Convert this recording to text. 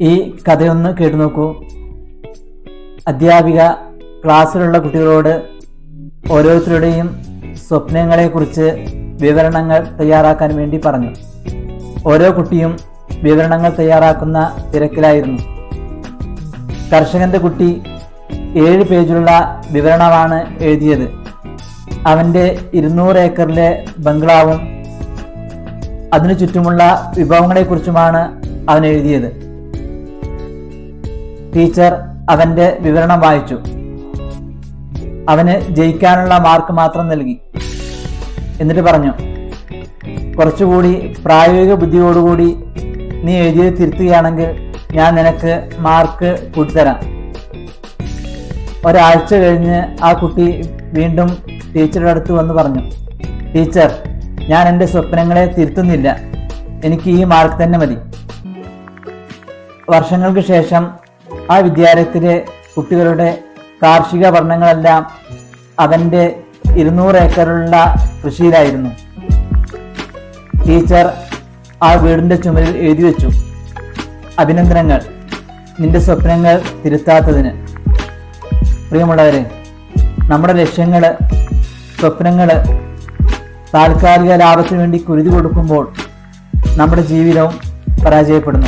ഈ കഥയൊന്ന് കേട്ടു നോക്കൂ. അധ്യാപിക ക്ലാസ്സിലുള്ള കുട്ടികളോട് ഓരോരുത്തരുടെയും സ്വപ്നങ്ങളെക്കുറിച്ച് വിവരണങ്ങൾ തയ്യാറാക്കാൻ വേണ്ടി പറഞ്ഞു. ഓരോ കുട്ടിയും വിവരണങ്ങൾ തയ്യാറാക്കുന്ന തിരക്കിലായിരുന്നു. കർഷകന്റെ കുട്ടി ഏഴ് പേജുള്ള വിവരണമാണ് എഴുതിയത്. അവന്റെ ഇരുന്നൂറ് ഏക്കറിലെ ബംഗ്ലാവും അതിനു ചുറ്റുമുള്ള വിഭവങ്ങളെക്കുറിച്ചുമാണ് അവൻ എഴുതിയത്. ടീച്ചർ അവന്റെ വിവരണം വായിച്ചു. അവന് ജയിക്കാനുള്ള മാർക്ക് മാത്രം നൽകി. എന്നിട്ട് പറഞ്ഞു കുറച്ചുകൂടി പ്രായോഗിക ബുദ്ധിയോടുകൂടി നീ എഴുതി തിരുത്തുകയാണെങ്കിൽ ഞാൻ നിനക്ക് മാർക്ക് കൂട്ടിത്തരാം. ഒരാഴ്ച കഴിഞ്ഞ് ആ കുട്ടി വീണ്ടും ടീച്ചറുടെ അടുത്ത് വന്ന് പറഞ്ഞു ടീച്ചർ ഞാൻ എന്റെ സ്വപ്നങ്ങളെ തിരുത്തുന്നില്ല. എനിക്ക് ഈ മാർക്ക് തന്നെ മതി. വർഷങ്ങൾക്ക് ശേഷം ആ വിദ്യാലയത്തിലെ കുട്ടികളുടെ കാർഷിക പഠനങ്ങളെല്ലാം അവന്റെ ഇരുന്നൂറ് ഏക്കറുള്ള കൃഷിയിലായിരുന്നു. ടീച്ചർ ആ വീടിന്റെ ചുമരിൽ എഴുതി വെച്ചു. അഭിനന്ദനങ്ങൾ. നിന്റെ സ്വപ്നങ്ങൾ തിരുത്താത്തതിന്. പ്രിയമുള്ളവരെ നമ്മുടെ ലക്ഷ്യങ്ങൾ സ്വപ്നങ്ങൾ താൽക്കാലിക ലാഭത്തിന് വേണ്ടി കുരുതി കൊടുക്കുമ്പോൾ നമ്മുടെ ജീവിതവും പരാജയപ്പെടുന്നു.